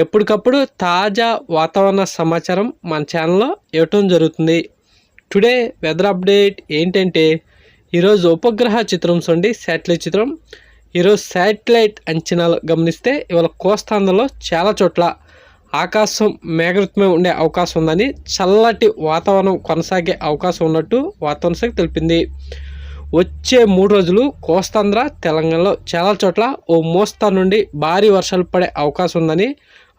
ఎప్పటికప్పుడు తాజా వాతావరణ సమాచారం మన ఛానల్లో ఇవ్వటం జరుగుతుంది. టుడే వెదర్ అప్డేట్ ఏంటంటే ఈరోజు ఉపగ్రహ చిత్రం చూడండి శాటిలైట్ చిత్రం. ఈరోజు శాటిలైట్ అంచనాలు గమనిస్తే ఇవాళ కోస్తాంధ్రలో చాలా చోట్ల ఆకాశం మేఘవృతమై ఉండే అవకాశం ఉందని చల్లటి వాతావరణం కొనసాగే అవకాశం ఉన్నట్టు వాతావరణ శాఖ తెలిపింది. వచ్చే మూడు రోజులు కోస్తాంధ్ర తెలంగాణలో చాలా చోట్ల ఓ మోస్తా నుండి భారీ వర్షాలు పడే అవకాశం ఉందని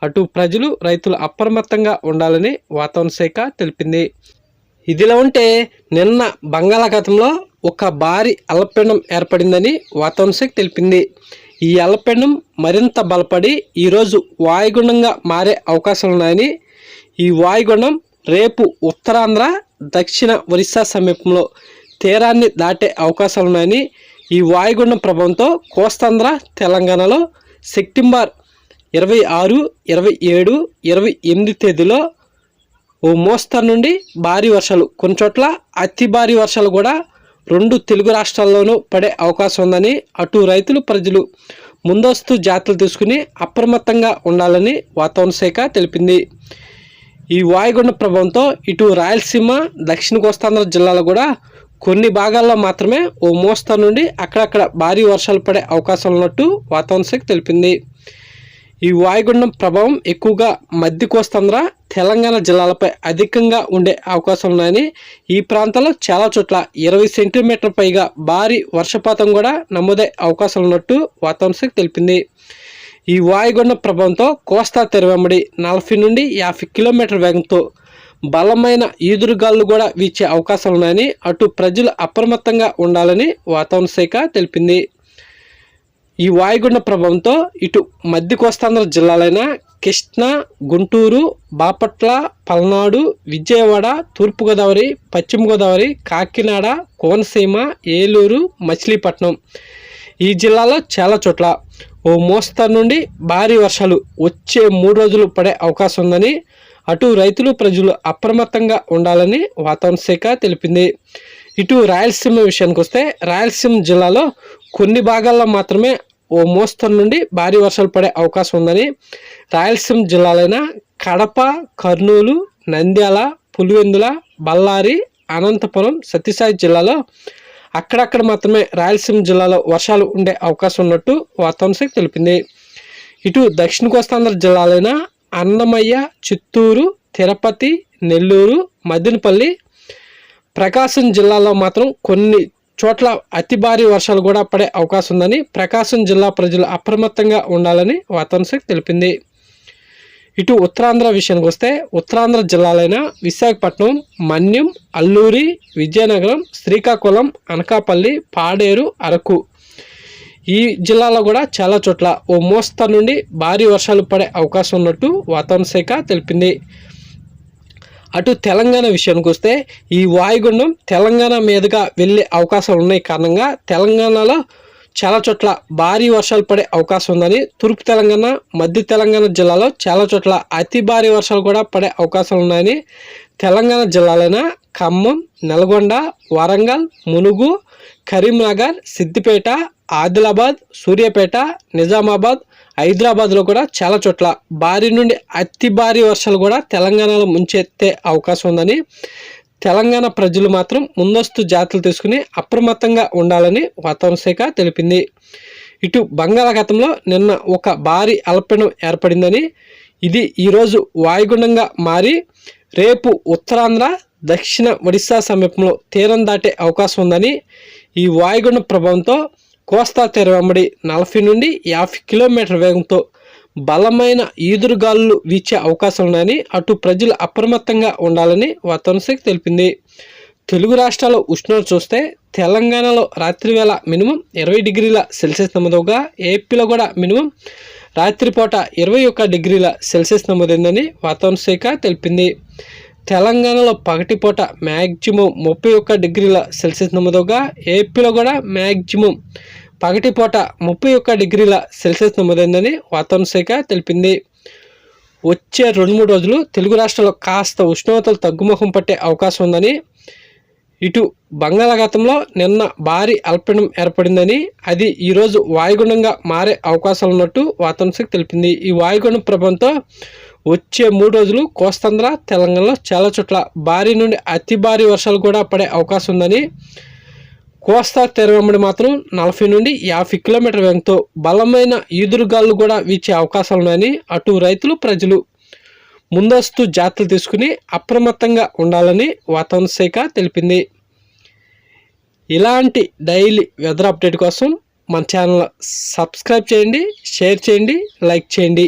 అటు ప్రజలు రైతులు అప్రమత్తంగా ఉండాలని వాతావరణ శాఖ తెలిపింది. ఇదిలా ఉంటే నిన్న బంగాళాఖాతంలో ఒక భారీ అల్పపీడనం ఏర్పడిందని వాతావరణ శాఖ తెలిపింది. ఈ అల్పపీడనం మరింత బలపడి ఈరోజు వాయుగుండంగా మారే అవకాశాలు ఉన్నాయని ఈ వాయుగుండం రేపు ఉత్తరాంధ్ర దక్షిణ ఒరిస్సా సమీపంలో తీరాన్ని దాటే అవకాశాలు ఉన్నాయని ఈ వాయుగుండం ప్రభావంతో కోస్తాంధ్ర తెలంగాణలో సెప్టెంబర్ ఇరవై ఆరు ఇరవై ఏడు ఇరవై ఎనిమిది తేదీలో ఓ మోస్తరు నుండి భారీ వర్షాలు. కొన్ని చోట్ల అతి భారీ వర్షాలు కూడా రెండు తెలుగు రాష్ట్రాల్లోనూ పడే అవకాశం ఉందని అటు రైతులు ప్రజలు ముందస్తు జాగ్రత్తలు తీసుకుని అప్రమత్తంగా ఉండాలని వాతావరణ శాఖ తెలిపింది. ఈ వాయుగుండ ప్రభావంతో ఇటు రాయలసీమ దక్షిణ కోస్తాంధ్ర జిల్లాలో కూడా కొన్ని భాగాల్లో మాత్రమే ఓ మోస్తరు నుండి అక్కడక్కడ భారీ వర్షాలు పడే అవకాశం ఉన్నట్టు వాతావరణ శాఖ తెలిపింది. ఈ వాయుగుండం ప్రభావం ఎక్కువగా మధ్య కోస్తాంధ్ర తెలంగాణ జిల్లాలపై అధికంగా ఉండే అవకాశం ఉన్నాయని ఈ ప్రాంతాల్లో చాలా చోట్ల ఇరవై సెంటీమీటర్ పైగా భారీ వర్షపాతం కూడా నమోదే అవకాశం ఉన్నట్టు వాతావరణ శాఖ తెలిపింది. ఈ వాయుగుండం ప్రభావంతో కోస్తా తెరవెంబడి నలభై నుండి యాభై కిలోమీటర్ వేగంతో బలమైన ఈదురుగాలు కూడా వీచే అవకాశాలున్నాయని అటు ప్రజలు అప్రమత్తంగా ఉండాలని వాతావరణ శాఖ తెలిపింది. ఈ వాయుగుండ ప్రభావంతో ఇటు మధ్య కోస్తాంధ్ర జిల్లాలైన కృష్ణా గుంటూరు బాపట్ల పల్నాడు విజయవాడ తూర్పుగోదావరి పశ్చిమ గోదావరి కాకినాడ కోనసీమ ఏలూరు మచిలీపట్నం. ఈ జిల్లాలో చాలా చోట్ల ఓ మోస్తరు నుండి భారీ వర్షాలు వచ్చే మూడు రోజులు పడే అవకాశం ఉందని అటు రైతులు ప్రజలు అప్రమత్తంగా ఉండాలని వాతావరణ శాఖ తెలిపింది. ఇటు రాయలసీమ విషయానికి వస్తే రాయలసీమ జిల్లాలో కొన్ని భాగాల్లో మాత్రమే ఓ మోస్తరు నుండి భారీ వర్షాలు పడే అవకాశం ఉందని రాయలసీమ జిల్లాలైన కడప కర్నూలు నంద్యాల పులివెందుల బళ్ళారి అనంతపురం సత్యసాయి జిల్లాలో అక్కడక్కడ మాత్రమే రాయలసీమ జిల్లాలో వర్షాలు ఉండే అవకాశం ఉన్నట్టు వాతావరణ శాఖ తెలిపింది. ఇటు దక్షిణ కోస్తాంధ్ర జిల్లాలైన అన్నమయ్య చిత్తూరు తిరుపతి నెల్లూరు మదినపల్లి ప్రకాశం జిల్లాలో మాత్రం కొన్ని చోట్ల అతి భారీ వర్షాలు కూడా పడే అవకాశం ఉందని ప్రకాశం జిల్లా ప్రజలు అప్రమత్తంగా ఉండాలని వాతావరణ శాఖ తెలిపింది. ఇటు ఉత్తరాంధ్ర విషయానికి వస్తే ఉత్తరాంధ్ర జిల్లాలైన విశాఖపట్నం మన్యం అల్లూరి విజయనగరం శ్రీకాకుళం అనకాపల్లి పాడేరు అరకు ఈ జిల్లాలో కూడా చాలా చోట్ల ఓ మోస్తరు నుండి భారీ వర్షాలు పడే అవకాశం ఉన్నట్టు వాతావరణ శాఖ తెలిపింది. అటు తెలంగాణ విషయానికి వస్తే ఈ వాయుగుండం తెలంగాణ మీదుగా వెళ్ళే అవకాశాలు ఉన్నాయి. కారణంగా తెలంగాణలో చాలా చోట్ల భారీ వర్షాలు పడే అవకాశం ఉందని తూర్పు తెలంగాణ మధ్య తెలంగాణ జిల్లాలో చాలా చోట్ల అతి భారీ వర్షాలు కూడా పడే అవకాశాలు ఉన్నాయని తెలంగాణ జిల్లాలైన ఖమ్మం నల్గొండ వరంగల్ మునుగు కరీంనగర్ సిద్దిపేట ఆదిలాబాద్ సూర్యాపేట నిజామాబాద్ హైదరాబాద్లో కూడా చాలా చోట్ల భారీ నుండి అతి భారీ వర్షాలు కూడా తెలంగాణలో ముంచెత్తే అవకాశం ఉందని తెలంగాణ ప్రజలు మాత్రం ముందస్తు జాగ్రత్తలు తీసుకుని అప్రమత్తంగా ఉండాలని వాతావరణ శాఖ తెలిపింది. ఇటు బంగాళాఖాతంలో నిన్న ఒక భారీ అల్పడం ఏర్పడిందని ఇది ఈరోజు వాయుగుండంగా మారి రేపు ఉత్తరాంధ్ర దక్షిణ ఒడిశా సమీపంలో తీరం దాటే అవకాశం ఉందని ఈ వాయుగుండ ప్రభావంతో కోస్తా తీర వెంబడి నలభై నుండి యాభై కిలోమీటర్ వేగంతో బలమైన ఈదురుగాలులు వీచే అవకాశం ఉన్నాయని అటు ప్రజలు అప్రమత్తంగా ఉండాలని వాతావరణ శాఖ తెలిపింది. తెలుగు రాష్ట్రాల ఉష్ణోగ్రత చూస్తే తెలంగాణలో రాత్రివేళ మినిమం ఇరవై డిగ్రీల సెల్సియస్ నమోదవగా ఏపీలో కూడా మినిమం రాత్రిపూట ఇరవై ఒక్క డిగ్రీల సెల్సియస్ నమోదైందని వాతావరణ శాఖ తెలిపింది. తెలంగాణలో పగటిపూట మ్యాక్సిమం ముప్పై ఒక్క డిగ్రీల సెల్సియస్ నమోదవగా ఏపీలో కూడా మ్యాక్సిమం పగటిపూట ముప్పై ఒక్క డిగ్రీల సెల్సియస్ నమోదైందని వాతావరణ శాఖ తెలిపింది. వచ్చే రెండు మూడు రోజులు తెలుగు రాష్ట్రాల్లో కాస్త ఉష్ణోగ్రతలు తగ్గుముఖం పట్టే అవకాశం ఉందని ఇటు బంగాళాఖాతంలో నిన్న భారీ అల్పపీడనం ఏర్పడిందని అది ఈరోజు వాయుగుండంగా మారే అవకాశాలు ఉన్నట్టు వాతావరణ శాఖ తెలిపింది. ఈ వాయుగుండం ప్రభావంతో వచ్చే మూడు రోజులు కోస్తాంధ్ర తెలంగాణలో చాలా చోట్ల భారీ నుండి అతి భారీ వర్షాలు కూడా పడే అవకాశం ఉందని కోస్తా తెరవెంబడి మాత్రం నలభై నుండి యాభై కిలోమీటర్ వేగంతో బలమైన ఈదురుగాలు కూడా వీచే అవకాశాలు ఉన్నాయని అటు రైతులు ప్రజలు ముందస్తు జాగ్రత్తలు తీసుకుని అప్రమత్తంగా ఉండాలని వాతావరణ శాఖ తెలిపింది. ఇలాంటి డైలీ వెదర్ అప్డేట్ కోసం మన ఛానల్ సబ్స్క్రైబ్ చేయండి షేర్ చేయండి లైక్ చేయండి.